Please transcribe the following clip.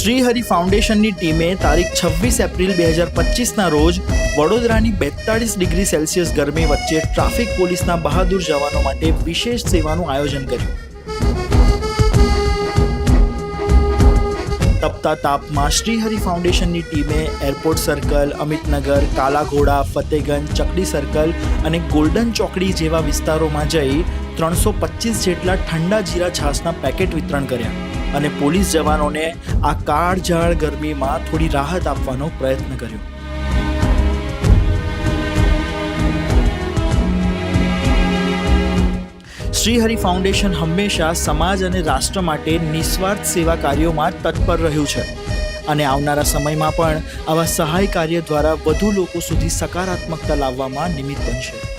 શ્રીહરિ ફાઉન્ડેશનની ટીમે તારીખ છવ્વીસ એપ્રિલ બે હજાર પચીસના રોજ વડોદરાની બેતાળીસ ડિગ્રી સેલ્સિયસ ગરમી વચ્ચે ટ્રાફિક પોલીસના બહાદુર જવાનો માટે વિશેષ સેવાનું આયોજન કર્યું. તપતા તાપમાં શ્રીહરિ ફાઉન્ડેશનની ટીમે airport circle, Amitnagar, Kalaghoda, Fatehgunj, Chakli circle અને ગોલ્ડન ચોકડી જેવા વિસ્તારોમાં જઈ ત્રણસો પચીસ જેટલા ઠંડા જીરા છાસના પેકેટ વિતરણ કર્યા. અને પોલીસ જવાનોને આ કાળઝાળ ગરમીમાં થોડી રાહત આપવાનો પ્રયત્ન કર્યો. શ્રીહરિ ફાઉન્ડેશન હંમેશા સમાજ અને રાષ્ટ્ર માટે નિસ્વાર્થ સેવા કાર્યોમાં તત્પર રહ્યું છે. અને આવનારા સમયમાં પણ આવા સહાય કાર્ય દ્વારા વધુ લોકો સુધી સકારાત્મકતા લાવવામાં નિમિત્ત બનશે.